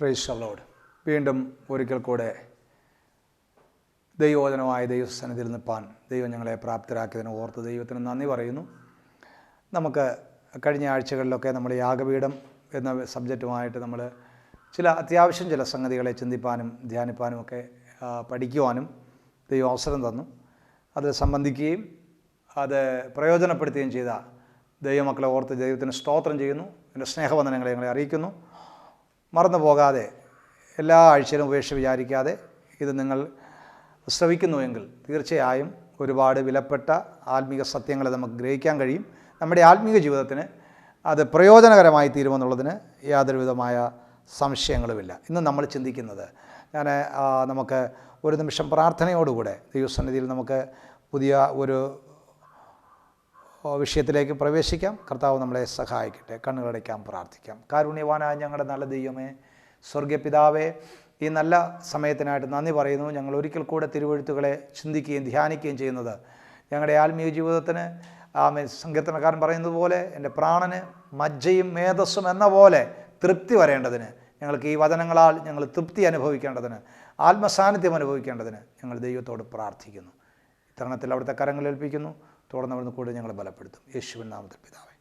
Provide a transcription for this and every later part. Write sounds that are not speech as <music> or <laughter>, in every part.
Price allowed വീണ്ടും ഒരിക്കൽ കൂടെ ദൈവോചനമായ ദൈവസന്നിധിയിൽ നിൽപ്പാൻ ദൈവം ഞങ്ങളെ പ്രാപ്തരാക്കിയതിന് ഓർത്ത് ദൈവത്തിന് നന്ദി പറയുന്നു. നമുക്ക് കഴിഞ്ഞ ആഴ്ചകളിലൊക്കെ നമ്മൾ യാഗപീഠം എന്ന സബ്ജക്റ്റുമായിട്ട് നമ്മൾ ചില അത്യാവശ്യം ചില സംഗതികളെ ചിന്തിപ്പാനും ധ്യാനിപ്പാനും ഒക്കെ പഠിക്കുവാനും ദൈവം അവസരം തന്നു. അത് സംബന്ധിക്കുകയും അത് പ്രയോജനപ്പെടുത്തുകയും ചെയ്ത ദൈവമക്കളെ ഓർത്ത് ദൈവത്തിന് സ്തോത്രം ചെയ്യുന്നു. എന്റെ സ്നേഹവന്ദനങ്ങളെ ഞങ്ങളെ അറിയിക്കുന്നു. മറന്നു പോകാതെ എല്ലാ ആഴ്ചയിലും ഉപേക്ഷ വിചാരിക്കാതെ ഇത് നിങ്ങൾ ശ്രവിക്കുന്നുവെങ്കിൽ തീർച്ചയായും ഒരുപാട് വിലപ്പെട്ട ആത്മീക സത്യങ്ങളെ നമുക്ക് ഗ്രഹിക്കാൻ കഴിയും. നമ്മുടെ ആത്മീക ജീവിതത്തിന് അത് പ്രയോജനകരമായി തീരുമെന്നുള്ളതിന് യാതൊരുവിധമായ സംശയങ്ങളുമില്ല. ഇന്ന് നമ്മൾ ചിന്തിക്കുന്നത് ഞാൻ നമുക്ക് ഒരു നിമിഷം പ്രാർത്ഥനയോടുകൂടെ ദൈവസന്നിധിയിൽ നമുക്ക് പുതിയ ഒരു വിഷയത്തിലേക്ക് പ്രവേശിക്കാം. കർത്താവ് നമ്മളെ സഹായിക്കട്ടെ. കണ്ണുകളടയ്ക്കാൻ പ്രാർത്ഥിക്കാം. കാരുണ്യവാനായ ഞങ്ങളുടെ നല്ല ദൈവമേ സ്വർഗപിതാവേ ഈ നല്ല സമയത്തിനായിട്ട് നന്ദി പറയുന്നു. ഞങ്ങൾ ഒരിക്കൽ കൂടെ തിരുവഴുത്തുകളെ ചിന്തിക്കുകയും ധ്യാനിക്കുകയും ചെയ്യുന്നത് ഞങ്ങളുടെ ആത്മീയ ജീവിതത്തിന് ആമേ സങ്കീർത്തനക്കാരൻ പറയുന്നത് പോലെ എന്റെ പ്രാണന് മജ്ജയും മേധസ്സും എന്ന പോലെ തൃപ്തി വരേണ്ടതിന് ഞങ്ങൾക്ക് ഈ വചനങ്ങളാൽ ഞങ്ങൾ തൃപ്തി അനുഭവിക്കേണ്ടതിന് ആത്മസാന്നിധ്യം അനുഭവിക്കേണ്ടതിന് ഞങ്ങൾ ദൈവത്തോട് പ്രാർത്ഥിക്കുന്നു. ഇത്തരണത്തിൽ അവിടുത്തെ കരങ്ങൾ ഏൽപ്പിക്കുന്നു. തുടർന്ന് അവിടുന്ന് കൂടെ ഞങ്ങളെ ബലപ്പെടുത്തും. യേശുവിൻ നാമത്തിൽ പിതാവേ.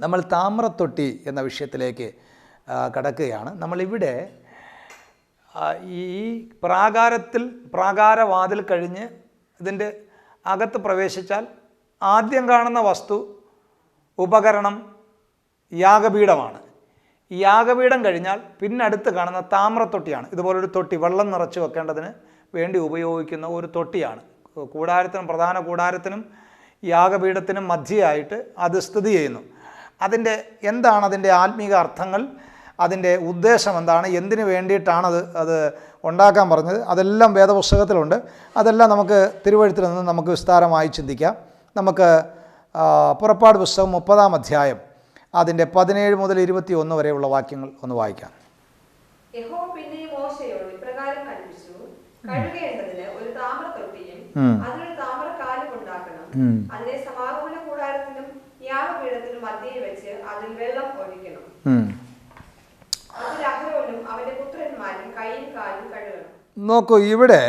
നമ്മൾ താമ്രത്തൊട്ടി എന്ന വിഷയത്തിലേക്ക് കടക്കുകയാണ്. നമ്മളിവിടെ ഈ പ്രാകാരത്തിൽ പ്രാകാരവാതിൽ കഴിഞ്ഞ് ഇതിന്റെ അകത്ത് പ്രവേശിച്ചാൽ ആദ്യം കാണുന്ന വസ്തു ഉപകരണം യാഗപീഠമാണ്. യാഗപീഠം കഴിഞ്ഞാൽ പിന്നെ അടുത്ത് കാണുന്ന താമ്രത്തൊട്ടിയാണ്. ഇതുപോലൊരു തൊട്ടി വെള്ളം നിറച്ച് വെക്കേണ്ടതിന് വേണ്ടി ഉപയോഗിക്കുന്ന ഒരു തൊട്ടിയാണ്. കൂടാരത്തിനും പ്രധാന കൂടാരത്തിനും യാഗപീഠത്തിനും മധ്യയായിട്ട് അത് സ്ഥിതി ചെയ്യുന്നു. അതിന്റെ എന്താണ് അതിന്റെ ആത്മീക അർത്ഥങ്ങൾ? അതിന്റെ ഉദ്ദേശം എന്താണ്? എന്തിനു വേണ്ടിയിട്ടാണത് അത് ഉണ്ടാക്കാൻ പറഞ്ഞത്? അതെല്ലാം വേദപുസ്തകത്തിലുണ്ട്. അതെല്ലാം നമുക്ക് തിരുവഴുത്തിൽ നിന്ന് നമുക്ക് വിസ്താരമായി ചിന്തിക്കാം. നമുക്ക് പുറപ്പാട് പുസ്തകം മുപ്പതാം അധ്യായം അതിന്റെ പതിനേഴ് മുതൽ ഇരുപത്തി ഒന്ന് വരെയുള്ള വാക്യങ്ങൾ ഒന്ന് വായിക്കാം. യഹോവ പിന്നെ മോശയോട് ഇപ്രകാരം കൽപ്പിച്ചു കഴുകേണ്ടതിന് ഒരു. താമര താമ്രക്കാലും ഉണ്ടാക്കണം ഉം. അതിനെ സമാഗമന കൂടാരത്തിനും യാഗപീഠത്തിനും മധ്യയിൽ വെച്ച് അതിൽ വെള്ളം ഒഴിക്കണം ഉം. അതിൽ അഹരോനും അവന്റെ പുത്രന്മാരും കൈയും കാലും കഴുകണം നോക്കൂ ഇവിടെ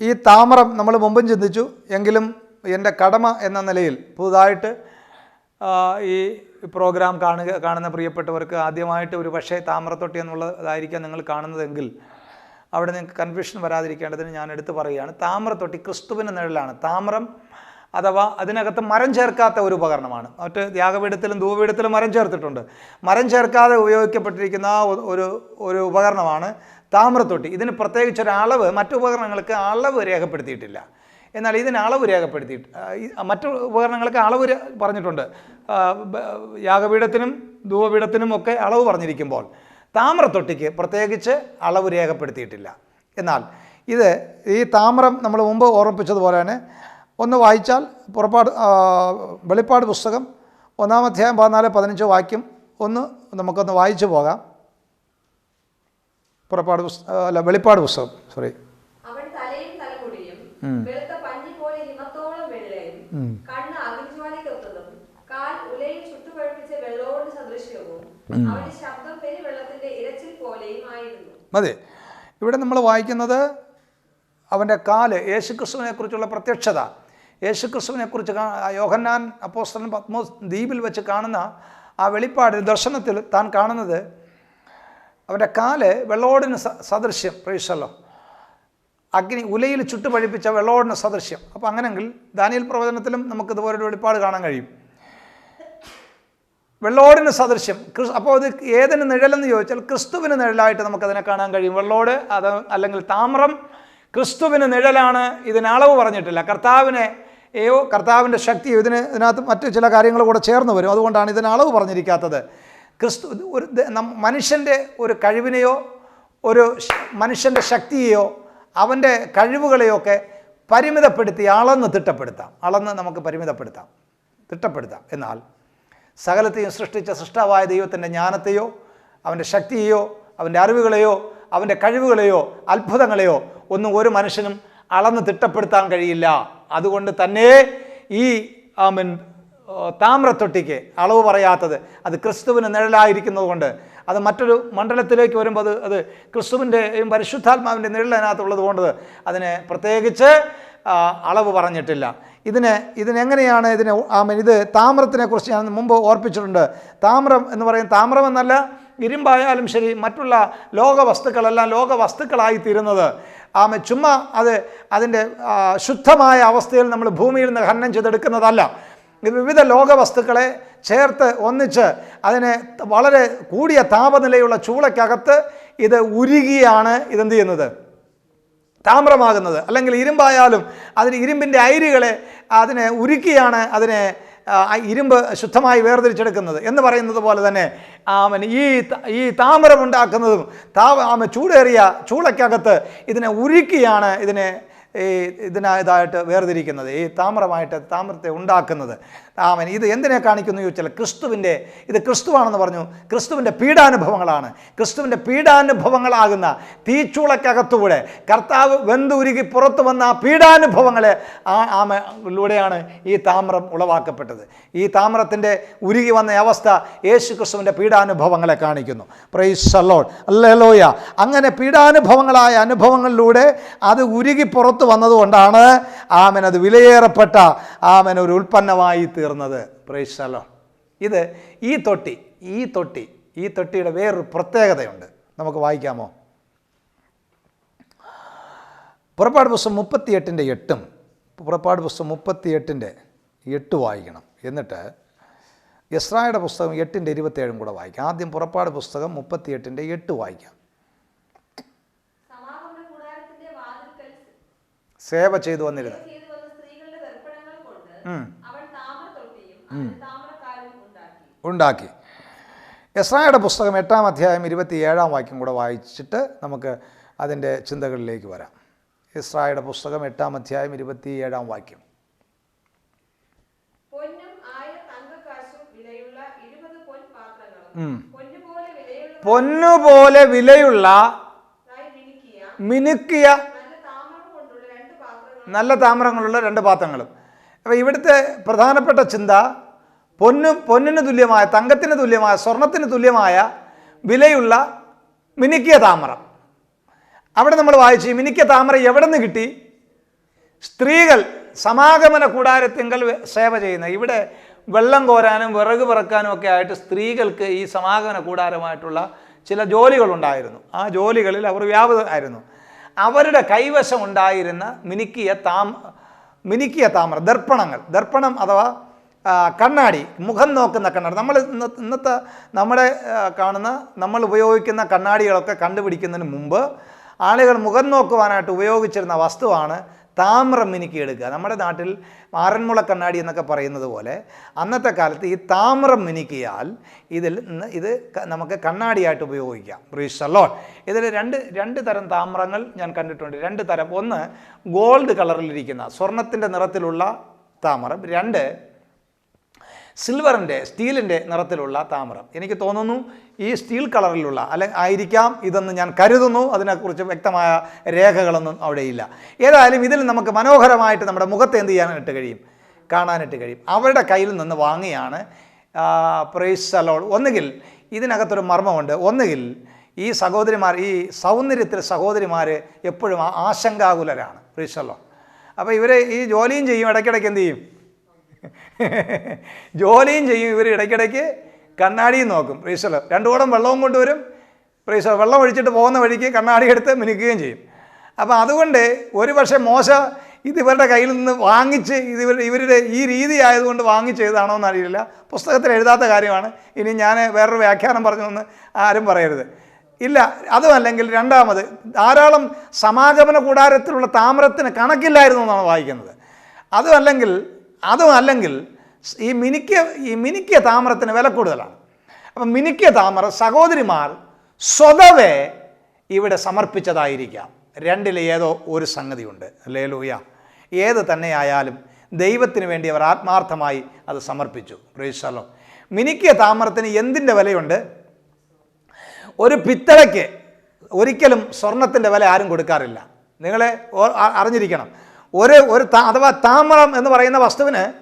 ഈ താമരം നമ്മൾ മുമ്പും ചിന്തിച്ചു എങ്കിലും എന്റെ കടമ എന്ന നിലയിൽ പുതുതായിട്ട് ഈ പ്രോഗ്രാം കാണുക കാണുന്ന പ്രിയപ്പെട്ടവർക്ക് ആദ്യമായിട്ട് ഒരു പക്ഷേ താമരത്തൊട്ടി എന്നുള്ളതായിരിക്കാം നിങ്ങൾ കാണുന്നതെങ്കിൽ അവിടെ നിങ്ങൾക്ക് കൺഫ്യൂഷൻ വരാതിരിക്കേണ്ടതിന് ഞാൻ എടുത്തു പറയുകയാണ്. താമ്രത്തൊട്ടി ക്രിസ്തുവിന്റെ നിഴലാണ്. താമ്രം അഥവാ അതിനകത്ത് മരം ചേർക്കാത്ത ഒരു ഉപകരണമാണ്. മറ്റ് യാഗപീഠത്തിലും ധൂവപീഠത്തിലും മരം ചേർത്തിട്ടുണ്ട്. മരം ചേർക്കാതെ ഉപയോഗിക്കപ്പെട്ടിരിക്കുന്ന ഒരു ഒരു ഉപകരണമാണ് താമ്രത്തൊട്ടി. ഇതിന് പ്രത്യേകിച്ച് ഒരു അളവ് മറ്റു ഉപകരണങ്ങൾക്ക് അളവ് രേഖപ്പെടുത്തിയിട്ടില്ല. എന്നാൽ ഇതിന് അളവ് രേഖപ്പെടുത്തിയിട്ട് മറ്റു ഉപകരണങ്ങൾക്ക് അളവ് പറഞ്ഞിട്ടുണ്ട്. യാഗപീഠത്തിനും ധൂപപീഠത്തിനും ഒക്കെ അളവ് പറഞ്ഞിരിക്കുമ്പോൾ താമ്രത്തൊട്ടിക്ക് പ്രത്യേകിച്ച് അളവ് രേഖപ്പെടുത്തിയിട്ടില്ല. എന്നാൽ ഇത് ഈ താമ്രം നമ്മൾ മുമ്പ് ഓർമ്മിപ്പിച്ചതുപോലെ തന്നെ ഒന്ന് വായിച്ചാൽ പുറപ്പാട് വെളിപ്പാട് പുസ്തകം ഒന്നാം അധ്യായം പതിനാല് പതിനഞ്ച് വാക്യം ഒന്ന് നമുക്കൊന്ന് വായിച്ചു പോകാം. പുറപ്പാട് പുസ്തകം അല്ല വെളിപ്പാട് പുസ്തകം സോറി. കണ്ണ് കാൽ ഉലയിൽ ചുട്ടുപഴുപ്പിച്ച വെള്ളോട് സദൃശ്യവും അവന്റെ മതി. ഇവിടെ നമ്മൾ വായിക്കുന്നത് അവന്റെ കാൽ യേശുക്രിസ്തുവിനെക്കുറിച്ചുള്ള പ്രത്യക്ഷത. യേശുക്രിസ്തുവിനെക്കുറിച്ച് യോഹന്നാൻ അപ്പോസ്തലൻ പത്മോസ് ദ്വീപിൽ വെച്ച് കാണുന്ന ആ വെളിപ്പാട് ദർശനത്തിൽ താൻ കാണുന്നത് അവന്റെ കാൽ വെള്ളോടിന് സദൃശ്യം. പ്രേക്ഷല്ലോ അഗ്നി ഉലയിൽ ചുട്ടുപഴിപ്പിച്ച വെള്ളോടിന് സദൃശ്യം. അപ്പോൾ അങ്ങനെങ്കിൽ ദാനിയൽ പ്രവചനത്തിലും നമുക്ക് ഇതുപോലൊരു വെളിപ്പാട് കാണാൻ കഴിയും. വെള്ളോടിന് സദൃശ്യം. ക്രിസ് അപ്പോൾ അത് ഏതിന് നിഴലെന്ന് ചോദിച്ചാൽ ക്രിസ്തുവിന് നിഴലായിട്ട് നമുക്കതിനെ കാണാൻ കഴിയും. വെള്ളോട് അത് അല്ലെങ്കിൽ താമ്രം ക്രിസ്തുവിന് നിഴലാണ് ഇതിന് അളവ് പറഞ്ഞിട്ടില്ല. കർത്താവിനെ ഏയോ കർത്താവിന്റെ ശക്തി ഇതിന് ഇതിനകത്ത് മറ്റു ചില കാര്യങ്ങൾ കൂടെ ചേർന്ന് വരും. അതുകൊണ്ടാണ് ഇതിന് അളവ് പറഞ്ഞിരിക്കാത്തത്. ക്രിസ്തു ഒരു മനുഷ്യന്റെ ഒരു കഴിവിനെയോ ഒരു മനുഷ്യന്റെ ശക്തിയെയോ അവന്റെ കഴിവുകളെയോ ഒക്കെ പരിമിതപ്പെടുത്തി അളന്ന് തിട്ടപ്പെടുത്താം. അളന്ന് നമുക്ക് പരിമിതപ്പെടുത്താം. തിട്ടപ്പെടുത്താം. എന്നാൽ സകലത്തെയും സൃഷ്ടിച്ച സൃഷ്ടാവായ ദൈവത്തിന്റെ ജ്ഞാനത്തെയോ അവന്റെ ശക്തിയെയോ അവന്റെ അറിവുകളെയോ അവന്റെ കഴിവുകളെയോ അത്ഭുതങ്ങളെയോ ഒന്നും ഒരു മനുഷ്യനും അളന്ന് തിട്ടപ്പെടുത്താൻ കഴിയില്ല. അതുകൊണ്ട് തന്നെ ഈ മീൻ താമ്രത്തൊട്ടിക്ക് അളവ് പറയാത്തത് അത് ക്രിസ്തുവിന് നിഴലായിരിക്കുന്നത് കൊണ്ട് അത് മറ്റൊരു മണ്ഡലത്തിലേക്ക് വരുമ്പോൾ അത് അത് ക്രിസ്തുവിന്റെയും പരിശുദ്ധാത്മാവിന്റെ നിഴലിനകത്തുള്ളത് കൊണ്ട് അതിനെ പ്രത്യേകിച്ച് അളവ് പറഞ്ഞിട്ടില്ല. ഇതിന് ഇതിനെങ്ങനെയാണ് ഇതിനെ ആ ഇത് താമ്രത്തിനെ കുറിച്ച് ഞാൻ മുമ്പ് ഓർപ്പിച്ചിട്ടുണ്ട്. താമ്രം എന്ന് പറയും താമ്രം എന്നല്ല ഇരുമ്പായാലും ശരി മറ്റുള്ള ലോക വസ്തുക്കളെല്ലാം ലോക വസ്തുക്കളായി തീരുന്നത് ആമ ചുമ്മാ അത് അതിന്റെ ശുദ്ധമായ അവസ്ഥയിൽ നമ്മൾ ഭൂമിയിൽ നിന്ന് ഖനനം ചെയ്തെടുക്കുന്നതല്ല. വിവിധ ലോകവസ്തുക്കളെ ചേർത്ത് ഒന്നിച്ച് അതിനെ വളരെ കൂടിയ താപനിലയുള്ള ചൂളയ്ക്കകത്ത് ഇത് ഉരുകിയാണ് ഇതെന്ത് ചെയ്യുന്നത്? താമ്രമാകുന്നത്. അല്ലെങ്കിൽ ഇരുമ്പായാലും അതിന് ഇരുമ്പിന്റെ അയിരുകളെ അതിനെ ഉരുക്കിയാണ് അതിനെ ഇരുമ്പ് ശുദ്ധമായി വേർതിരിച്ചെടുക്കുന്നത് എന്ന് പറയുന്നത് പോലെ തന്നെ ആമൻ ഈ ഈ താമരം ഉണ്ടാക്കുന്നതും താ ആമ ചൂടേറിയ ചൂളയ്ക്കകത്ത് ഇതിനെ ഉരുക്കിയാണ് ഇതിനെ ഈ ഇതിനായതായിട്ട് വേർതിരിക്കുന്നത്. ഈ താമരമായിട്ട് താമരത്തെ ഉണ്ടാക്കുന്നത്. ആമൻ. ഇത് എന്തിനെ കാണിക്കുന്നു ചോദിച്ചാൽ ക്രിസ്തുവിന്റെ ഇത് ക്രിസ്തുവാണെന്ന് പറഞ്ഞു. ക്രിസ്തുവിന്റെ പീഡാനുഭവങ്ങളാണ്. ക്രിസ്തുവിന്റെ പീഡാനുഭവങ്ങളാകുന്ന തീച്ചൂളക്കകത്തൂടെ കർത്താവ് വെന്തുരുകി പുറത്തു വന്ന ആ പീഡാനുഭവങ്ങളെ ആ ആമയിലൂടെയാണ് ഈ താമ്രം ഉളവാക്കപ്പെട്ടത്. ഈ താമ്രത്തിന്റെ ഉരുകി വന്ന അവസ്ഥ യേശു ക്രിസ്തുവിന്റെ പീഡാനുഭവങ്ങളെ കാണിക്കുന്നു. പ്രൈസ് സലോൺ അല്ലേലോയ അങ്ങനെ പീഡാനുഭവങ്ങളായ അനുഭവങ്ങളിലൂടെ അത് ഉരുകി പുറത്തു വന്നതുകൊണ്ടാണ് ആമൻ അത് വിലയേറപ്പെട്ട ആമൻ ഒരു ഉൽപ്പന്നമായി തീർന്നത്. പ്രൈസ് സലോൺ ഇത് ഈ തൊട്ടി ഈ തൊട്ടി ഈ തൊട്ടിയുടെ വേറൊരു പ്രത്യേകതയുണ്ട്. നമുക്ക് വായിക്കാമോ? പുറപ്പാട് പുസ്തകം മുപ്പത്തിയെട്ടിന്റെ എട്ടും പുറപ്പാട് പുസ്തകം മുപ്പത്തിയെട്ടിന്റെ എട്ട് വായിക്കണം. എന്നിട്ട് യസ്രായുടെ പുസ്തകം എട്ടിന്റെ ഇരുപത്തേഴും കൂടെ വായിക്കാം. ആദ്യം പുറപ്പാട് പുസ്തകം മുപ്പത്തിയെട്ടിന്റെ എട്ട് വായിക്കാം സമാഗമന കൂടാരത്തിന്റെ വാതിൽക്കൽ സേവ ചെയ്തു വന്നിരുന്നത് ചെയ്തു വന്ന സ്ത്രീകളുടെ ദർപ്പണങ്ങൾ കൊണ്ട് ഉം. അവൻ താമര തൊട്ടിയും ചെയ്തു വന്നിരുന്നു. ഉണ്ടാക്കി. എസ്രായുടെ പുസ്തകം എട്ടാം അധ്യായം ഇരുപത്തി ഏഴാം വാക്യം കൂടെ വായിച്ചിട്ട് നമുക്ക് അതിന്റെ ചിന്തകളിലേക്ക് വരാം. ഇസ്രായുടെ പുസ്തകം എട്ടാം അധ്യായം ഇരുപത്തി ഏഴാം വാക്യം പൊന്നുപോലെ വിലയുള്ള മിനുക്കിയ മിനുക്കിയ നല്ല താമര കൊണ്ടുള്ള രണ്ട് പാത്രങ്ങളും നല്ല താമരങ്ങളുള്ള രണ്ട് പാത്രങ്ങളും. അപ്പോൾ ഇവിടുത്തെ പ്രധാനപ്പെട്ട ചിന്ത പൊന്നു പൊന്നിന് തുല്യമായ തങ്കത്തിന് തുല്യമായ സ്വർണത്തിന് തുല്യമായ വിലയുള്ള മിനുക്കിയ താമരം. അവിടെ നമ്മൾ വായിച്ചു മിനുക്കിയ താമര എവിടെ നിന്ന് കിട്ടി? സ്ത്രീകൾ സമാഗമന കൂടാരത്തിങ്കൽ സേവ ചെയ്യുന്ന ഇവിടെ വെള്ളം കോരാനും വിറക് പിറക്കാനും ഒക്കെ ആയിട്ട് സ്ത്രീകൾക്ക് ഈ സമാഗമന കൂടാരമായിട്ടുള്ള ചില ജോലികളുണ്ടായിരുന്നു. ആ ജോലികളിൽ അവർ വ്യാപൃതരായിരുന്നു. അവരുടെ കൈവശം ഉണ്ടായിരുന്ന മിനുക്കിയ താം മിനുക്കിയ താമര ദർപ്പണങ്ങൾ. ദർപ്പണം അഥവാ കണ്ണാടി മുഖം നോക്കുന്ന കണ്ണാടി. നമ്മൾ ഇന്ന ഇന്നത്തെ നമ്മുടെ കാണുന്ന നമ്മൾ ഉപയോഗിക്കുന്ന കണ്ണാടികളൊക്കെ കണ്ടുപിടിക്കുന്നതിന് മുമ്പ് ആളുകൾ മുഖം നോക്കുവാനായിട്ട് ഉപയോഗിച്ചിരുന്ന വസ്തുവാണ് താമ്രം മിനുക്കിയെടുക്കുക നമ്മുടെ നാട്ടിൽ ആറന്മുള കണ്ണാടി എന്നൊക്കെ പറയുന്നത് പോലെ അന്നത്തെ കാലത്ത് ഈ താമ്രം മിനുക്കിയാൽ ഇതിൽ ഇത് നമുക്ക് കണ്ണാടിയായിട്ട് ഉപയോഗിക്കാം. റീസലോൺ ഇതിൽ രണ്ട് രണ്ട് തരം താമ്രങ്ങൾ ഞാൻ കണ്ടിട്ടുണ്ട്. രണ്ട് തരം. ഒന്ന് ഗോൾഡ് കളറിലിരിക്കുന്ന സ്വർണത്തിന്റെ നിറത്തിലുള്ള താമരം. രണ്ട് സിൽവറിന്റെ സ്റ്റീലിന്റെ നിറത്തിലുള്ള താമരം. എനിക്ക് തോന്നുന്നു ഈ സ്റ്റീൽ കളറിലുള്ള അല്ലെ ആയിരിക്കാം ഇതെന്ന് ഞാൻ കരുതുന്നു. അതിനെക്കുറിച്ച് വ്യക്തമായ രേഖകളൊന്നും അവിടെയില്ല. ഏതായാലും ഇതിൽ നമുക്ക് മനോഹരമായിട്ട് നമ്മുടെ മുഖത്ത് എന്ത് ചെയ്യാനായിട്ട് കഴിയും? കാണാനായിട്ട് കഴിയും. അവരുടെ കയ്യിൽ നിന്ന് വാങ്ങിയാണ് പ്രൈസ് അലോൾ ഒന്നുകിൽ ഇതിനകത്തൊരു മർമ്മമുണ്ട്. ഒന്നുകിൽ ഈ സഹോദരിമാർ ഈ സൗന്ദര്യത്തിൽ സഹോദരിമാർ എപ്പോഴും ആശങ്കാകുലരാണ് പ്രൈസ് അലോൾ അപ്പോൾ ഇവരെ ഈ ജോലിയും ചെയ്യും ഇടയ്ക്കിടയ്ക്ക് എന്ത് ചെയ്യും? <laughs> ജോലിയും ചെയ്യും ഇവർ ഇടയ്ക്കിടയ്ക്ക്. കണ്ണാടിയും നോക്കും. പ്രീസലോ രണ്ടു കൂടം വെള്ളവും കൊണ്ടുവരും. പ്രീസോ വെള്ളം ഒഴിച്ചിട്ട് പോകുന്ന വഴിക്ക് കണ്ണാടി എടുത്ത് മിനുക്കുകയും ചെയ്യും. അപ്പോൾ അതുകൊണ്ട് ഒരു പക്ഷേ മോശ ഇത് ഇവരുടെ കയ്യിൽ നിന്ന് വാങ്ങിച്ച് ഇത് ഇവർ ഇവരുടെ ഈ രീതി ആയതുകൊണ്ട് വാങ്ങിച്ചതാണോ എന്ന് അറിയില്ല പുസ്തകത്തിൽ എഴുതാത്ത കാര്യമാണ്. ഇനി ഞാൻ വേറൊരു വ്യാഖ്യാനം പറഞ്ഞു എന്ന് ആരും പറയരുത്. ഇല്ല അതുമല്ലെങ്കിൽ രണ്ടാമത് ധാരാളം സമാഗമന കൂടാരത്തിലുള്ള താമ്രത്തിന് കണക്കില്ലായിരുന്നു എന്നാണ് വായിക്കുന്നത്. അതുമല്ലെങ്കിൽ അതും അല്ലെങ്കിൽ ഈ മിനുക്കിയ ഈ മിനുക്കിയ താമരത്തിന് വില കൂടുതലാണ്. അപ്പം മിനുക്കിയ താമര സഹോദരിമാർ സ്വതവേ ഇവിടെ സമർപ്പിച്ചതായിരിക്കാം. രണ്ടിൽ ഏതോ ഒരു സംഗതിയുണ്ട്. അല്ലേ ലൂയ ഏത് തന്നെയായാലും ദൈവത്തിന് വേണ്ടി അവർ ആത്മാർത്ഥമായി അത് സമർപ്പിച്ചു. പ്രേശലോ മിനുക്കിയ താമരത്തിന് എന്തിന്റെ വിലയുണ്ട്? ഒരു പിത്തളയ്ക്ക് ഒരിക്കലും സ്വർണത്തിന്റെ വില ആരും കൊടുക്കാറില്ല. നിങ്ങളെ അറിഞ്ഞിരിക്കണം. ഒരു ഒരു അഥവാ താമരം എന്ന് പറയുന്ന വസ്തുവിന്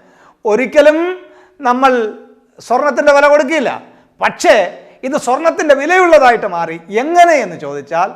ഒരിക്കലും നമ്മൾ സ്വർണത്തിന്റെ വില കൊടുക്കില്ല. പക്ഷേ ഇത് സ്വർണത്തിന്റെ വിലയുള്ളതായിട്ട് മാറി. എങ്ങനെ എന്ന് ചോദിച്ചാൽ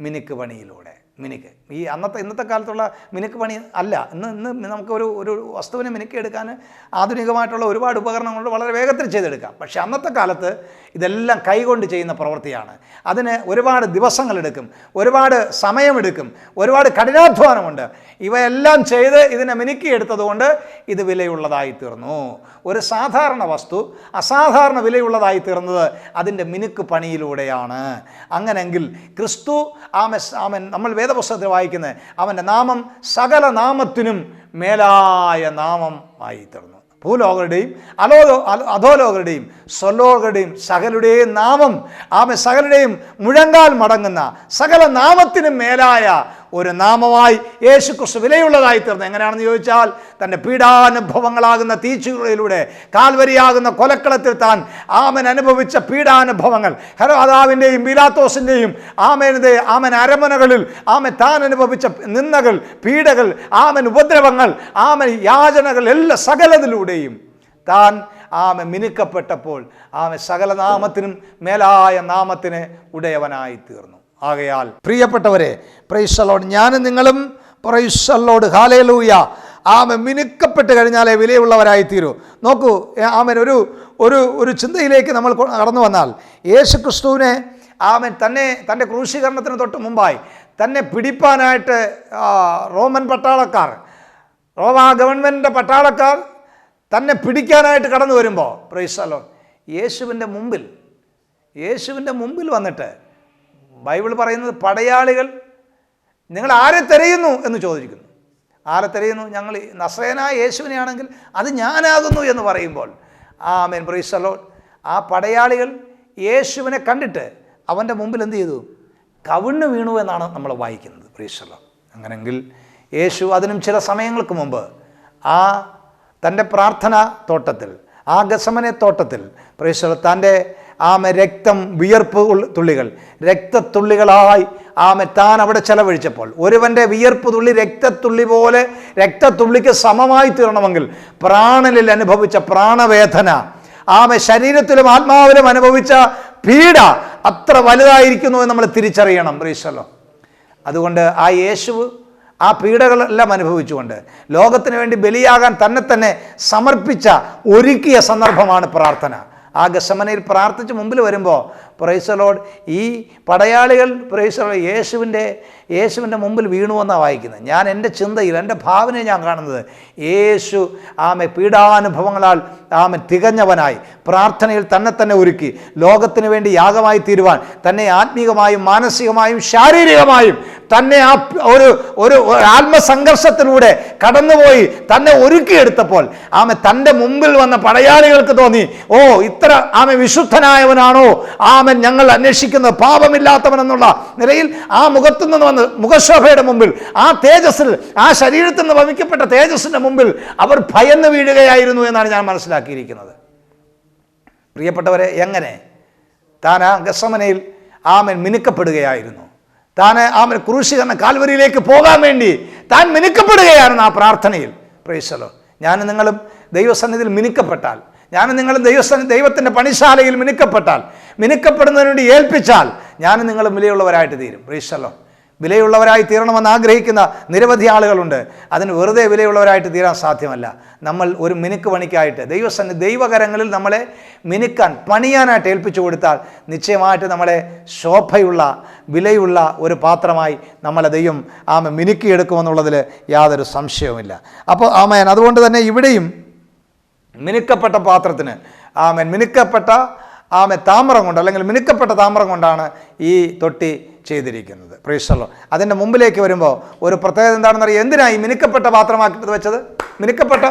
മിനുക്ക് പണിയിലൂടെ. മിനുക്ക്. ഈ അന്നത്തെ ഇന്നത്തെ കാലത്തുള്ള മിനുക്ക് പണി അല്ല. ഇന്ന് ഇന്ന് നമുക്ക് ഒരു ഒരു വസ്തുവിനെ മിനുക്കിയെടുക്കാൻ ആധുനികമായിട്ടുള്ള ഒരുപാട് ഉപകരണങ്ങൾ വളരെ വേഗത്തിൽ ചെയ്തെടുക്കാം. പക്ഷേ അന്നത്തെ കാലത്ത് ഇതെല്ലാം കൈകൊണ്ട് ചെയ്യുന്ന പ്രവൃത്തിയാണ്. അതിന് ഒരുപാട് ദിവസങ്ങളെടുക്കും. ഒരുപാട് സമയമെടുക്കും. ഒരുപാട് കഠിനാധ്വാനമുണ്ട്. ഇവയെല്ലാം ചെയ്ത് ഇതിനെ മിനുക്കിയെടുത്തതുകൊണ്ട് ഇത് വിലയുള്ളതായി തീർന്നു. ഒരു സാധാരണ വസ്തു അസാധാരണ വിലയുള്ളതായി തീർന്നത് അതിന്റെ മിനുക്ക് പണിയിലൂടെയാണ്. അങ്ങനെങ്കിൽ ക്രിസ്തു ആമ ആമൻ നമ്മൾ വേദപുസ്തകത്തിൽ വായിക്കുന്നത്. അവന്റെ നാമം സകല നാമത്തിനും മേലായ നാമം ആയി തീർന്നു ഭൂലോകരുടെയും അലോ- അധോലോകരുടെയും സ്വലോകരുടെയും സകലുടെയും നാമം ആമ സകലുടെയും മുഴങ്കാൽ മടങ്ങുന്ന സകല നാമത്തിനും മേലായ ഒരു നാമമായി യേശു ക്രിസ്തു വിലയുള്ളതായി തീർന്നു. എങ്ങനെയാണെന്ന് ചോദിച്ചാൽ തന്റെ പീഡാനുഭവങ്ങളാകുന്ന തീച്ചുകളിലൂടെ കാൽവരിയാകുന്ന കൊലക്കളത്തിൽ താൻ ആമൻ അനുഭവിച്ച പീഡാനുഭവങ്ങൾ. ഹരോദാവിന്റെയും ബിലാത്തോസിന്റെയും ആമേനതെ ആമൻ അരമനകളിൽ ആമൻ താൻ അനുഭവിച്ച നിന്നകൾ പീഡകൾ ആമൻ ഉപദ്രവങ്ങൾ ആമൻ യാചനകൾ എല്ലാ സകലതിലൂടെയും താൻ ആമ മിനുക്കപ്പെട്ടപ്പോൾ ആമ സകല നാമത്തിനും മേലായ നാമത്തിന് ഉടയവനായി തീർന്നു. ആകയാൽ. പ്രിയപ്പെട്ടവരെ പ്രൈസലോട് ഞാനും നിങ്ങളും പ്രൈസലോട് ഹാലേലൂയ ആമ മിനുക്കപ്പെട്ട് കഴിഞ്ഞാലേ വിലയുള്ളവരായി തീരൂ നോക്കൂ ആമൻ ഒരു ഒരു ഒരു ചിന്തയിലേക്ക് നമ്മൾ കടന്നു വന്നാൽ യേശു ക്രിസ്തുവിനെ ആമൻ തന്നെ തന്റെ ക്രൂശീകരണത്തിന് തൊട്ട് മുമ്പായി തന്നെ പിടിപ്പാനായിട്ട് റോമൻ പട്ടാളക്കാർ റോമ ഗവൺമെന്റിന്റെ പട്ടാളക്കാർ തന്നെ പിടിക്കാനായിട്ട് കടന്നു വരുമ്പോൾ പ്രൈസലോ യേശുവിന്റെ മുമ്പിൽ യേശുവിന്റെ മുമ്പിൽ വന്നിട്ട് ബൈബിൾ പറയുന്നത് പടയാളികൾ നിങ്ങൾ ആരെ തിരയുന്നു എന്ന് ചോദിക്കുന്നു. ആരെ തിരയുന്നു? ഞങ്ങൾ ഈ നസ്രയനായ യേശുവിനെയാണെങ്കിൽ അത് ഞാനാകുന്നു എന്ന് പറയുമ്പോൾ ആ മേൻ പ്രീസ്റ്റലോ ആ പടയാളികൾ യേശുവിനെ കണ്ടിട്ട് അവന്റെ മുമ്പിൽ എന്ത് ചെയ്തു? കവിണ്ണ് വീണു എന്നാണ് നമ്മൾ വായിക്കുന്നത് പ്രീസ്റ്റലോ അങ്ങനെങ്കിൽ യേശു അതിനും ചില സമയങ്ങൾക്ക് മുമ്പ് ആ തന്റെ പ്രാർത്ഥന തോട്ടത്തിൽ ആ ഗസമനെ തോട്ടത്തിൽ പ്രേശ്വര തന്റെ ആമ രക്തം വിയർപ്പ് തുള്ളികൾ രക്തത്തുള്ളികളായി ആമ താൻ അവിടെ ചെലവഴിച്ചപ്പോൾ ഒരുവന്റെ വിയർപ്പ് തുള്ളി രക്തത്തുള്ളി പോലെ രക്തത്തുള്ളിക്ക് സമമായി തീരണമെങ്കിൽ പ്രാണനിൽ അനുഭവിച്ച പ്രാണവേദന ആമ ശരീരത്തിലും ആത്മാവിലും അനുഭവിച്ച പീഡ അത്ര വലുതായിരിക്കുന്നു എന്ന് നമ്മൾ തിരിച്ചറിയണം പ്രീശ്വലോ അതുകൊണ്ട് ആ യേശു ആ പീഡകളെല്ലാം അനുഭവിച്ചുകൊണ്ട് ലോകത്തിന് വേണ്ടി ബലിയാകാൻ തന്നെ തന്നെ സമർപ്പിച്ച ഒരുക്കിയ സന്ദർഭമാണ് പ്രാർത്ഥന. ആ ഗസമനയിൽ പ്രാർത്ഥിച്ച് മുമ്പിൽ വരുമ്പോൾ പ്രൈസലോഡ് ഈ പടയാളികൾ പ്രൈസലോ യേശുവിന്റെ യേശുവിന്റെ മുമ്പിൽ വീണുവെന്നാണ് വായിക്കുന്നത്. ഞാൻ എന്റെ ചിന്തയിൽ എന്റെ ഭാവനയെ ഞാൻ കാണുന്നത് യേശു ആമെ പീഡാനുഭവങ്ങളാൽ ആമെ തികഞ്ഞവനായി പ്രാർത്ഥനയിൽ തന്നെ തന്നെ ഒരുക്കി ലോകത്തിന് വേണ്ടി യാഗമായി തീരുവാൻ തന്നെ ആത്മീകമായും മാനസികമായും ശാരീരികമായും തന്നെ ആ ഒരു ഒരു ആത്മസംഘർഷത്തിലൂടെ കടന്നുപോയി തന്നെ ഒരുക്കിയെടുത്തപ്പോൾ ആമെ തന്റെ മുമ്പിൽ വന്ന പടയാളികൾക്ക് തോന്നി ഓ ഇത്ര ആമെ വിശുദ്ധനായവനാണോ? ആമൻ ഞങ്ങൾ അന്വേഷിക്കുന്നത് പാപമില്ലാത്തവനെന്നുള്ള നിലയിൽ ആ മുഖത്തു നിന്ന് വന്ന് മുഖശോഭയുടെ മുമ്പിൽ ആ തേജസ്സിൽ ആ ശരീരത്തിൽ നിന്ന് വമിക്കപ്പെട്ട തേജസ്സിന്റെ മുമ്പിൽ അവർ ഭയന്ന് വീഴുകയായിരുന്നു എന്നാണ് ഞാൻ മനസ്സിലാക്കിയിരിക്കുന്നത്. പ്രിയപ്പെട്ടവരെ എങ്ങനെ? താൻ ആ ഗസമനയിൽ ആമൻ മിനുക്കപ്പെടുകയായിരുന്നു. താൻ ആ ക്രൂശി തന്നെ കാൽവരിയിലേക്ക് പോകാൻ വേണ്ടി താൻ മിനുക്കപ്പെടുകയായിരുന്നു ആ പ്രാർത്ഥനയിൽ. പ്രേശലോ ഞാനും നിങ്ങളും ദൈവസന്നിധിയിൽ മിനുക്കപ്പെട്ടാൽ ഞാനും നിങ്ങളും ദൈവസന്നി ദൈവത്തിന്റെ പണിശാലയിൽ മിനുക്കപ്പെട്ടാൽ മിനുക്കപ്പെടുന്നതിനു വേണ്ടി ഏൽപ്പിച്ചാൽ ഞാനും നിങ്ങളും വിലയുള്ളവരായിട്ട് തീരും. പ്രേശലോ വിലയുള്ളവരായി തീരണമെന്ന് ആഗ്രഹിക്കുന്ന നിരവധി ആളുകളുണ്ട്. അതിന് വെറുതെ വിലയുള്ളവരായിട്ട് തീരാൻ സാധ്യമല്ല. നമ്മൾ ഒരു മിനുക്ക് പണിക്കായിട്ട് ദൈവസന്നി ദൈവകരങ്ങളിൽ നമ്മളെ മിനുക്കാൻ പണിയാനായിട്ട് ഏൽപ്പിച്ചു കൊടുത്താൽ നിശ്ചയമായിട്ട് നമ്മളെ ശോഭയുള്ള വിലയുള്ള ഒരു പാത്രമായി നമ്മളെ ദൈവം ആമ മിനുക്കിയെടുക്കുമെന്നുള്ളതിൽ യാതൊരു സംശയവുമില്ല. അപ്പോൾ ആമയൻ അതുകൊണ്ട് തന്നെ ഇവിടെയും മിനുക്കപ്പെട്ട പാത്രത്തിന് ആമേൻ മിനുക്കപ്പെട്ട ആമെ താമ്രം കൊണ്ട് അല്ലെങ്കിൽ മിനുക്കപ്പെട്ട താമ്രം കൊണ്ടാണ് ഈ തൊട്ടി ചെയ്തിരിക്കുന്നത്. പ്രീഷല്ലോ അതിന്റെ മുമ്പിലേക്ക് വരുമ്പോൾ ഒരു പ്രത്യേകത എന്താണെന്ന് അറിയാം? എന്തിനാണ് ഈ മിനുക്കപ്പെട്ട പാത്രമാക്കിയിട്ട് വെച്ചത്? മിനുക്കപ്പെട്ട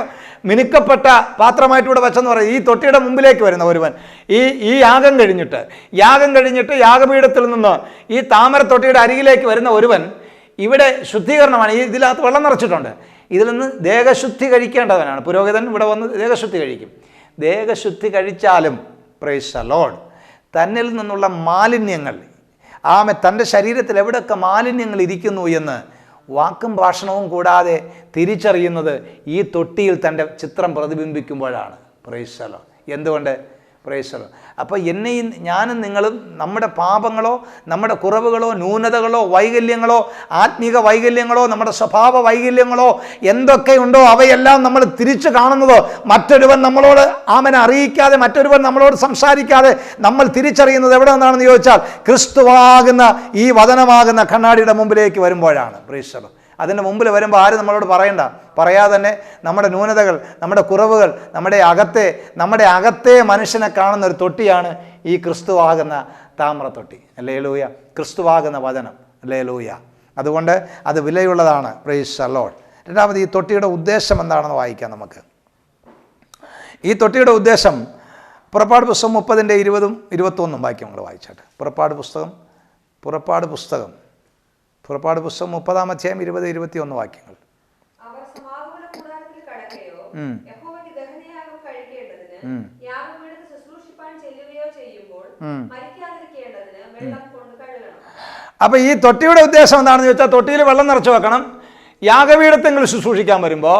മിനുക്കപ്പെട്ട പാത്രമായിട്ട് ഇവിടെ വെച്ചെന്ന് പറയും. ഈ തൊട്ടിയുടെ മുമ്പിലേക്ക് വരുന്ന ഒരുവൻ. ഈ ഈ യാഗം കഴിഞ്ഞിട്ട് യാഗം കഴിഞ്ഞിട്ട് യാഗപീഠത്തിൽ നിന്ന് ഈ താമര തൊട്ടിയുടെ അരികിലേക്ക് വരുന്ന ഒരുവൻ ഇവിടെ ശുദ്ധീകരണമാണ്. ഈ ഇതിനകത്ത് വെള്ളം നിറച്ചിട്ടുണ്ട്. ഇതിൽ നിന്ന് ദേഹശുദ്ധി കഴിക്കേണ്ടവനാണ്. പുരോഹിതൻ ഇവിടെ വന്ന് ദേഹശുദ്ധി കഴിക്കും. ദേഹശുദ്ധി കഴിച്ചാലും പ്രൈസ് അലോഡ് തന്നിൽ നിന്നുള്ള മാലിന്യങ്ങൾ ആമെ തന്റെ ശരീരത്തിൽ എവിടെയൊക്കെ മാലിന്യങ്ങൾ ഇരിക്കുന്നു എന്ന് വാക്കും ഭാഷണവും കൂടാതെ തിരിച്ചറിയുന്നത് ഈ തൊട്ടിയിൽ തന്റെ ചിത്രം പ്രതിബിംബിക്കുമ്പോഴാണ്. അലോഡ് എന്തുകൊണ്ട്? പ്രേസർ അപ്പോൾ എന്നെയും ഞാനും നിങ്ങളും നമ്മുടെ പാപങ്ങളോ നമ്മുടെ കുറവുകളോ ന്യൂനതകളോ വൈകല്യങ്ങളോ ആത്മീക വൈകല്യങ്ങളോ നമ്മുടെ സ്വഭാവ വൈകല്യങ്ങളോ എന്തൊക്കെയുണ്ടോ അവയെല്ലാം നമ്മൾ തിരിച്ചു കാണുന്നതോ മറ്റൊരുവൻ നമ്മളോട് ആമനെ അറിയിക്കാതെ മറ്റൊരുവൻ നമ്മളോട് സംസാരിക്കാതെ നമ്മൾ തിരിച്ചറിയുന്നത് എവിടെ നിന്നാണെന്ന് ചോദിച്ചാൽ ക്രിസ്തുവാകുന്ന ഈ വചനമാകുന്ന കണ്ണാടിയുടെ മുമ്പിലേക്ക് വരുമ്പോഴാണ്. പ്രേസർ അതിന്റെ മുമ്പിൽ വരുമ്പോൾ ആരും നമ്മളോട് പറയണ്ട. പറയാതെ തന്നെ നമ്മുടെ ന്യൂനതകൾ നമ്മുടെ കുറവുകൾ നമ്മുടെ അകത്തെ നമ്മുടെ അകത്തെ മനുഷ്യനെ കാണുന്ന ഒരു തൊട്ടിയാണ് ഈ ക്രിസ്തുവാകുന്ന താമ്രത്തൊട്ടി അല്ലേ ലൂയ ക്രിസ്തുവാകുന്ന വചനം. അല്ലേ ലൂയ അതുകൊണ്ട് അത് വിലയുള്ളതാണ്. പ്രൈസ് അലോൾ രണ്ടാമത് ഈ തൊട്ടിയുടെ ഉദ്ദേശം എന്താണെന്ന് വായിക്കാം നമുക്ക്. ഈ തൊട്ടിയുടെ ഉദ്ദേശം പുറപ്പാട് പുസ്തകം മുപ്പതിന്റെ ഇരുപതും ഇരുപത്തൊന്നും വായിക്കാം നമ്മൾ വായിച്ചാട്ട്. പുറപ്പാട് പുസ്തകം പുറപ്പാട് പുസ്തകം. പുറപ്പാട് പുസ്തകം മുപ്പതാം അധ്യായം ഇരുപത് ഇരുപത്തി ഒന്ന് വാക്യങ്ങൾ അപ്പോൾ ഈ തൊട്ടിയുടെ ഉദ്ദേശം എന്താണെന്ന് ചോദിച്ചാൽ തൊട്ടിയിൽ വെള്ളം നിറച്ചു വെക്കണം. യാഗപീഠത്തെങ്കിൽ ശുശ്രൂഷിക്കാൻ വരുമ്പോൾ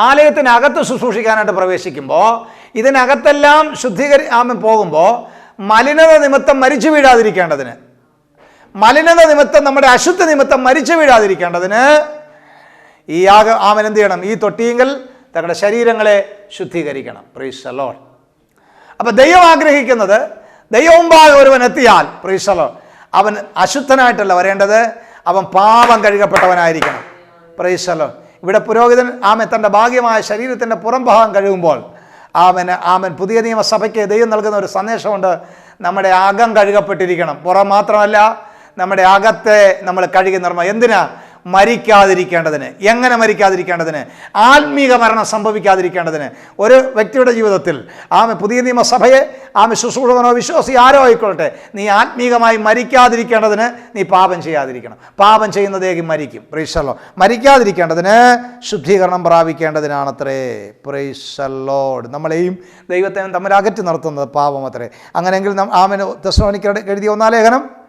ആലയത്തിനകത്ത് ശുശ്രൂഷിക്കാനായിട്ട് പ്രവേശിക്കുമ്പോൾ ഇതിനകത്തെല്ലാം ശുദ്ധീകരി പോകുമ്പോൾ മലിനത നിമിത്തം മരിച്ചു വീഴാതിരിക്കേണ്ടതിന് മലിനത നിമിത്തം നമ്മുടെ അശുദ്ധ നിമിത്തം മരിച്ചു വീഴാതിരിക്കേണ്ടതിന് ഈ യാഗ ആമൻ എന്ത് ചെയ്യണം? ഈ തൊട്ടിയെങ്കിൽ തങ്ങളുടെ ശരീരങ്ങളെ ശുദ്ധീകരിക്കണം. പ്രീസ് അലോൺ അപ്പം ദൈവം ആഗ്രഹിക്കുന്നത് ദൈവമുമ്പാകെ ഒരുവൻ എത്തിയാൽ പ്രീസലോ അവൻ അശുദ്ധനായിട്ടല്ല വരേണ്ടത് അവൻ പാപം കഴുകപ്പെട്ടവനായിരിക്കണം. പ്രൈസലോ ഇവിടെ പുരോഹിതൻ ആമൻ തന്റെ ഭാഗ്യമായ ശരീരത്തിന്റെ പുറം ഭാഗം കഴുകുമ്പോൾ ആമന് ആമൻ പുതിയ നിയമസഭയ്ക്ക് ദൈവം നൽകുന്ന ഒരു സന്ദേശമുണ്ട്. നമ്മുടെ അകം കഴുകപ്പെട്ടിരിക്കണം. പുറം മാത്രമല്ല നമ്മുടെ അകത്തെ നമ്മൾ കഴുകി നിർമ്മ എന്തിനാ? മരിക്കാതിരിക്കേണ്ടതിന്. എങ്ങനെ മരിക്കാതിരിക്കേണ്ടതിന്? ആത്മീക മരണം സംഭവിക്കാതിരിക്കേണ്ടതിന്. ഒരു വ്യക്തിയുടെ ജീവിതത്തിൽ ആമെ പുതിയ നിയമസഭയെ ആമെ ശുശ്രൂഷകനോ വിശ്വാസി ആരോ ആയിക്കൊള്ളട്ടെ. നീ ആത്മീകമായി മരിക്കാതിരിക്കേണ്ടതിന് നീ പാപം ചെയ്യാതിരിക്കണം. പാപം ചെയ്യുന്നതേക്കും മരിക്കും. പ്രൈസല്ലോ മരിക്കാതിരിക്കേണ്ടതിന് ശുദ്ധീകരണം പ്രാപിക്കേണ്ടതിനാണത്രേ. പ്രൈസല്ലോട് നമ്മളെയും ദൈവത്തെയും തമ്മിൽ അകറ്റി നിർത്തുന്നത് പാപം അത്രേ അങ്ങനെയെങ്കിൽ ആമന് ദശോണിക്ക് എഴുതിയ ഒന്നാം ലേഖനം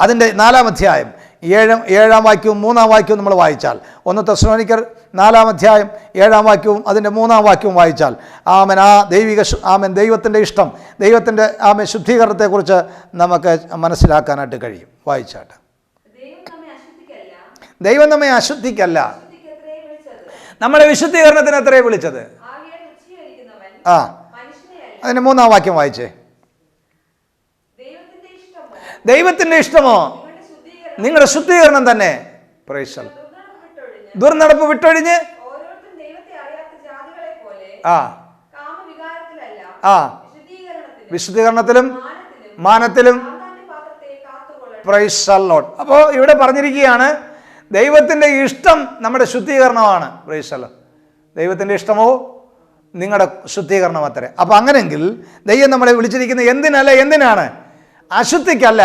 അതിന്റെ നാലാം അധ്യായം. ഏഴ് ഏഴാം വാക്യവും മൂന്നാം വാക്യവും നമ്മൾ വായിച്ചാൽ. ഒന്ന് തെസ്ലോനിക്കർ നാലാം അധ്യായം ഏഴാം വാക്യവും അതിന്റെ മൂന്നാം വാക്യവും വായിച്ചാൽ. ആമൻ ആ ദൈവിക ആമൻ ദൈവത്തിന്റെ ഇഷ്ടം ദൈവത്തിന്റെ ആമൻ ശുദ്ധീകരണത്തെക്കുറിച്ച് നമുക്ക് മനസ്സിലാക്കാനായിട്ട് കഴിയും. വായിച്ചാട്ട്. ദൈവം നമ്മെ അശുദ്ധിക്കല്ല. നമ്മളെ വിശുദ്ധീകരണത്തിന് എത്രയാണ് വിളിച്ചത്? ആ. അതിന്റെ മൂന്നാം വാക്യം വായിച്ചേ. ദൈവത്തിന്റെ ഇഷ്ടമോ? നിങ്ങളുടെ ശുദ്ധീകരണം തന്നെ. പ്രൈസൽ ദുർനടപ്പ് വിട്ടൊഴിഞ്ഞ് ആ. ആ. വിശുദ്ധീകരണത്തിലും മാനത്തിലും പ്രൈസ് അല്ലോട്ട് അപ്പോൾ ഇവിടെ പറഞ്ഞിരിക്കുകയാണ് ദൈവത്തിന്റെ ഇഷ്ടം നമ്മുടെ ശുദ്ധീകരണമാണ്. പ്രൈസ് അല്ലോ ദൈവത്തിന്റെ ഇഷ്ടമോ? നിങ്ങളുടെ ശുദ്ധീകരണം അത്രേ. അപ്പോൾ അങ്ങനെങ്കിൽ ദൈവം നമ്മളെ വിളിച്ചിരിക്കുന്നത് എന്തിനല്ല? എന്തിനാണ്? അശുദ്ധിക്കല്ല.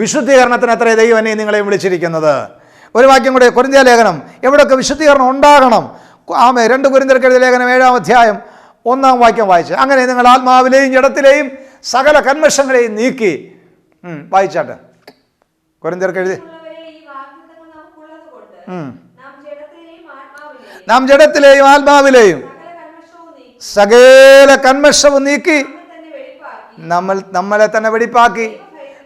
വിശുദ്ധീകരണത്തിന് അത്രേ ദൈവം എന്നെ നിങ്ങളെയും വിളിച്ചിരിക്കുന്നത്? ഒരു വാക്യം കൂടെ കുരിന്തിയ ലേഖനം. എവിടെയൊക്കെ വിശുദ്ധീകരണം ഉണ്ടാകണം? ആമേ രണ്ട് കുരിന്തിരക്കെഴുതിയ ലേഖനം ഏഴാം അധ്യായം ഒന്നാം വാക്യം വായിച്ചു. അങ്ങനെ നിങ്ങൾ ആത്മാവിലെയും ജഡത്തിലെയും സകല കന്മഷങ്ങളെയും നീക്കി. വായിച്ചാട്ടെ. കുരിന്തിരക്കെഴുതി നാം ജഡത്തിലെയും ആത്മാവിലെയും സകല കന്മഷവും നീക്കി സകല കന്മഷവും നീക്കി നമ്മെ തന്നെ വെളിപ്പാക്കി നമ്മൾ നമ്മളെ തന്നെ വെടിപ്പാക്കി.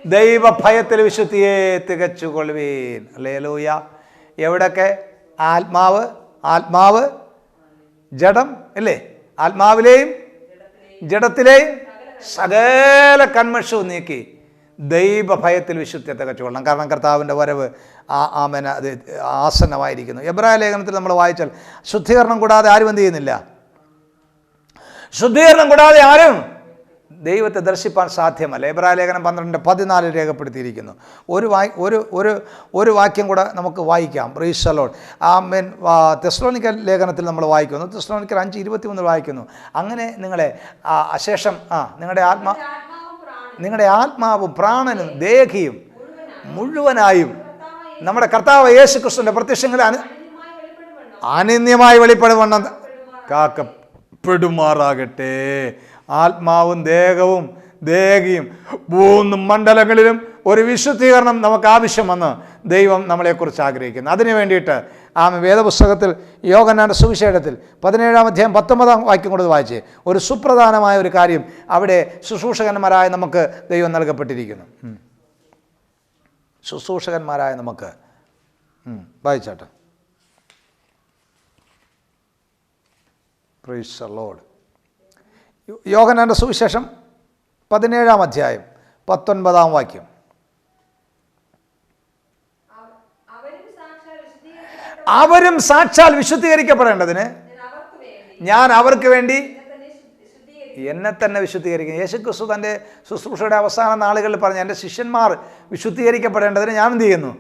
ദൈവഭയത്തിൽ വിശുദ്ധിയെ തികച്ചുകൊള്ളുവീൻ. അല്ലേലൂയ എവിടൊക്കെ? ആത്മാവ് ആത്മാവ് ജഡം അല്ലേ ആത്മാവിലെയും ജഡത്തിലെയും സകല കൺമഷവും നീക്കി ദൈവഭയത്തിൽ വിശുദ്ധിയെ തികച്ചുകൊള്ളണം. കാരണം കർത്താവിന്റെ വരവ് ആ ആമന അത് ആസന്നമായിരിക്കുന്നു. എബ്രായ ലേഖനത്തിൽ നമ്മൾ വായിച്ചാൽ ശുദ്ധീകരണം കൂടാതെ ആരും എന്ത് ചെയ്യുന്നില്ല? ശുദ്ധീകരണം കൂടാതെ ആരും ദൈവത്തെ ദർശിപ്പാൻ സാധ്യമല്ല. എബ്രാ ലേഖനം പന്ത്രണ്ട് പതിനാല് രേഖപ്പെടുത്തിയിരിക്കുന്നു. ഒരു വായി ഒരു ഒരു ഒരു വാക്യം കൂടെ നമുക്ക് വായിക്കാം. റീസലോൺ ആ മെൻ തെസ്ലോണിക്കൽ ലേഖനത്തിൽ നമ്മൾ വായിക്കുന്നു. തെസ്ലോണിക്കൽ അഞ്ച് ഇരുപത്തിമൂന്ന് വായിക്കുന്നു. അങ്ങനെ നിങ്ങളെ അശേഷം ആ നിങ്ങളുടെ ആത്മാ നിങ്ങളുടെ ആത്മാവും പ്രാണനും ദേഹിയും മുഴുവനായും നമ്മുടെ കർത്താവ് യേശു ക്രിസ്തുവിന്റെ പ്രത്യക്ഷങ്ങളിൽ അനു അനന്യമായി വെളിപ്പെടുവണ്ണം. കാക്കപ്പെടുമാറാകട്ടെ. ആത്മാവും ദേഹവും ദേഹിയും മൂന്ന് മണ്ഡലങ്ങളിലും ഒരു വിശുദ്ധീകരണം നമുക്ക് ആവശ്യമെന്ന് ദൈവം നമ്മളെക്കുറിച്ച് ആഗ്രഹിക്കുന്നു. അതിനു വേണ്ടിയിട്ട് ആ വേദപുസ്തകത്തിൽ യോഗനാന്റെ സുവിശേഷത്തിൽ പതിനേഴാം അധ്യായം പത്തൊമ്പതാം വാക്യം കൊണ്ട് വായിച്ച് ഒരു സുപ്രധാനമായ ഒരു കാര്യം അവിടെ ശുശ്രൂഷകന്മാരായ നമുക്ക് ദൈവം നൽകപ്പെട്ടിരിക്കുന്നു. ശുശ്രൂഷകന്മാരായ നമുക്ക് വായിച്ചാട്ടെ. പ്രൈസ് ലോഡ് യോഗനാന്റെ സുവിശേഷം പതിനേഴാം അധ്യായം പത്തൊൻപതാം വാക്യം. അവ- അവരും സാക്ഷാൽ വിശുദ്ധീകരിക്കപ്പെടേണ്ടതിന് ഞാൻ അവർക്ക് വേണ്ടി എന്നെ തന്നെ വിശുദ്ധീകരിക്കുന്നു ശുദ്ധീകരിക്കും. എന്നെ തന്നെ വിശുദ്ധീകരിക്കും. യേശു ക്രിസ്തു തന്റെ ശുശ്രൂഷയുടെ അവസാന നാളുകളിൽ പറഞ്ഞു എന്റെ ശിഷ്യന്മാർ വിശുദ്ധീകരിക്കപ്പെടേണ്ടതിന് ഞാൻ എന്ത് ചെയ്യുന്നു?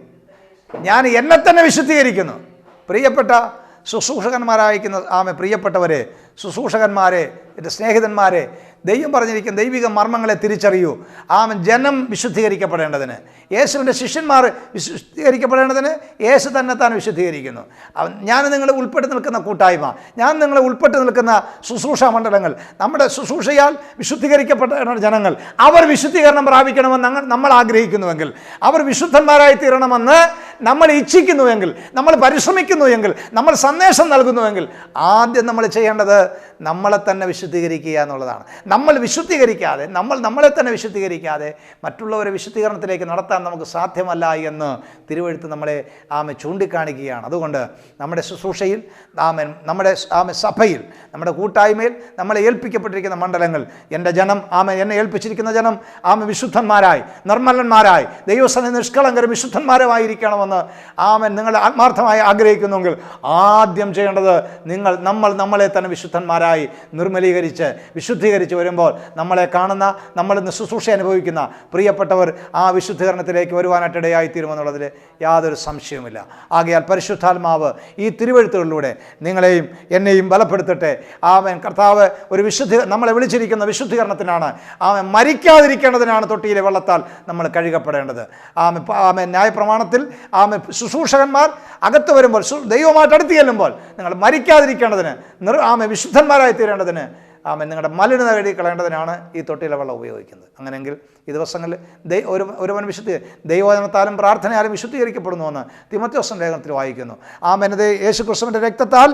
ഞാൻ എന്നെ തന്നെ വിശുദ്ധീകരിക്കുന്നു. പ്രിയപ്പെട്ട ശുശ്രൂഷകന്മാരായിരിക്കുന്ന ആമെ പ്രിയപ്പെട്ടവരെ ശുശ്രൂഷകന്മാരെ എന്റെ സ്നേഹിതന്മാരെ ദൈവം പറഞ്ഞിരിക്കുന്ന ദൈവിക മർമ്മങ്ങളെ തിരിച്ചറിയൂ. ആമൻ ജനം വിശുദ്ധീകരിക്കപ്പെടേണ്ടതിന്. യേശുവിന്റെ ശിഷ്യന്മാർ വിശുദ്ധീകരിക്കപ്പെടേണ്ടതിന് യേശു തന്നെ താൻ വിശുദ്ധീകരിക്കുന്നു. അവൻ ഞാൻ നിങ്ങളെ ഉൾപ്പെട്ട് നിൽക്കുന്ന കൂട്ടായ്മ ഞാൻ നിങ്ങളെ ഉൾപ്പെട്ട് നിൽക്കുന്ന ശുശ്രൂഷ മണ്ഡലങ്ങൾ നമ്മുടെ ശുശ്രൂഷയാൽ വിശുദ്ധീകരിക്കപ്പെട്ട ജനങ്ങൾ അവർ വിശുദ്ധീകരണം പ്രാപിക്കണമെന്ന് നമ്മൾ ആഗ്രഹിക്കുന്നുവെങ്കിൽ അവർ വിശുദ്ധന്മാരായി തീരണമെന്ന് നമ്മൾ ഇച്ഛിക്കുന്നുവെങ്കിൽ നമ്മൾ പരിശ്രമിക്കുന്നുവെങ്കിൽ നമ്മൾ സന്ദേശം നൽകുന്നുവെങ്കിൽ ആദ്യം നമ്മൾ ചെയ്യേണ്ടത് നമ്മളെ തന്നെ വിശുദ്ധീകരിക്കുക എന്നുള്ളതാണ്. നമ്മൾ വിശുദ്ധീകരിക്കാതെ നമ്മൾ നമ്മളെ തന്നെ വിശുദ്ധീകരിക്കാതെ മറ്റുള്ളവരെ വിശുദ്ധീകരണത്തിലേക്ക് നടത്താൻ നമുക്ക് സാധ്യമല്ല എന്ന് തിരുവഴുത്ത് നമ്മളെ ആമ ചൂണ്ടിക്കാണിക്കുകയാണ്. അതുകൊണ്ട് നമ്മുടെ ശുശ്രൂഷയിൽ ആമൻ നമ്മുടെ ആമ സഭയിൽ നമ്മുടെ കൂട്ടായ്മയിൽ നമ്മളെ ഏൽപ്പിക്കപ്പെട്ടിരിക്കുന്ന മണ്ഡലങ്ങൾ എന്റെ ജനം ആമ എന്നെ ഏൽപ്പിച്ചിരിക്കുന്ന ജനം ആമ വിശുദ്ധന്മാരായി നിർമ്മലന്മാരായി ദൈവസന നിഷ്കളങ്കരും വിശുദ്ധന്മാരുമായിരിക്കണമെന്ന് ആമൻ. നിങ്ങൾ ആത്മാർത്ഥമായി ആഗ്രഹിക്കുന്നുവെങ്കിൽ ആദ്യം ചെയ്യേണ്ടത് നിങ്ങൾ നമ്മൾ നമ്മളെ തന്നെ വിശുദ്ധന്മാരായി നിർമ്മലീകരിച്ച് വിശുദ്ധീകരിച്ച് വരുമ്പോൾ നമ്മളെ കാണുന്ന നമ്മൾ ശുശ്രൂഷ അനുഭവിക്കുന്ന പ്രിയപ്പെട്ടവർ ആ വിശുദ്ധീകരണത്തിലേക്ക് വരുവാനായിട്ട് ഇടയായി തീരുമെന്നുള്ളതിൽ യാതൊരു സംശയവുമില്ല. ആകയാൽ പരിശുദ്ധാത്മാവ് ഈ തിരുവഴുത്തുകളിലൂടെ നിങ്ങളെയും എന്നെയും ബലപ്പെടുത്തട്ടെ. ആമൻ. കർത്താവ് ഒരു വിശുദ്ധി നമ്മളെ വിളിച്ചിരിക്കുന്ന വിശുദ്ധീകരണത്തിനാണ് ആമൻ മരിക്കാതിരിക്കേണ്ടതിനാണ് തൊട്ടിയിലെ വെള്ളത്താൽ നമ്മൾ കഴുകപ്പെടേണ്ടത്. ആമ ആമ ന്യായപ്രമാണത്തിൽ ആമ ശുശ്രൂഷകന്മാർ അകത്ത് വരുമ്പോൾ ദൈവമായിട്ട് അടുത്ത് ചെല്ലുമ്പോൾ നിങ്ങൾ മരിക്കാതിരിക്കേണ്ടതിന് നിർ ആമ വിശുദ്ധന്മാരായി തീരേണ്ടതിന് ആമ നിങ്ങളുടെ മലിനത കഴുകി കളയേണ്ടതിനാണ് ഈ തൊട്ടിയിലെ വെള്ളം ഉപയോഗിക്കുന്നത്. അങ്ങനെയെങ്കിൽ ഈ ദിവസങ്ങളിൽ ദൈ ഒരു ഒരുവൻ വിശുദ്ധി ദൈവവചനത്താലും പ്രാർത്ഥനയാലും വിശുദ്ധീകരിക്കപ്പെടുന്നുവെന്ന് തിമത്യോസം ലേഖനത്തിൽ വായിക്കുന്നു. ആമനത് യേശു ക്രിസ്തുവിന്റെ രക്തത്താൽ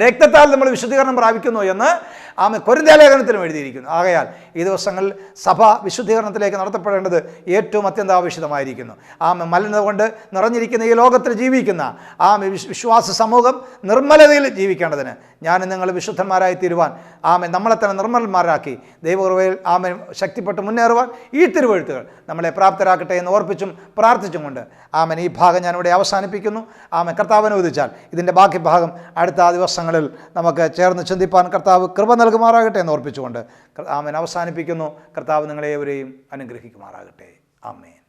രക്തത്താൽ നമ്മൾ വിശുദ്ധീകരണം പ്രാപിക്കുന്നു എന്ന് ആമ കൊരിന്താലേഖനത്തിലും എഴുതിയിരിക്കുന്നു. ആകയാൽ ഈ ദിവസങ്ങളിൽ സഭ വിശുദ്ധീകരണത്തിലേക്ക് നടത്തപ്പെടേണ്ടത് ഏറ്റവും അത്യന്താപേക്ഷിതമായിരിക്കുന്നു. ആമ മലിനത കൊണ്ട് നിറഞ്ഞിരിക്കുന്ന ഈ ലോകത്തിൽ ജീവിക്കുന്ന ആമ വിശ്വാസ സമൂഹം നിർമ്മലതയിൽ ജീവിക്കേണ്ടതിന് ഞാൻ നിങ്ങൾ വിശുദ്ധന്മാരായി തീരുവാൻ ആമ നമ്മളെ തന്നെ നിർമ്മലന്മാരാക്കി ദൈവകൃപയിൽ ആമ ശക്തിപ്പെട്ട് മുന്നേറുവാൻ ഈ തിരുവഴുത്തുകൾ നമ്മളെ പ്രാപ്തരാക്കട്ടെ എന്ന് ഓർപ്പിച്ചും പ്രാർത്ഥിച്ചും കൊണ്ട് ആമൻ ഈ ഭാഗം ഞാനിവിടെ അവസാനിപ്പിക്കുന്നു. ആമ കർത്താവിനെ ഉദിച്ചാൽ ഇതിന്റെ ബാക്കി ഭാഗം അടുത്ത ആ ദിവസങ്ങളിൽ നമുക്ക് ചേർന്ന് ചിന്തിപ്പാൻ കർത്താവ് കൃപ നൽകുമാറാകട്ടെ എന്ന് ഓർപ്പിച്ചുകൊണ്ട് ആമേൻ. അവസാനിപ്പിക്കുന്നു. കർത്താവ് നിങ്ങളെ ഏവരെയും അനുഗ്രഹിക്കുമാറാകട്ടെ. ആമേൻ.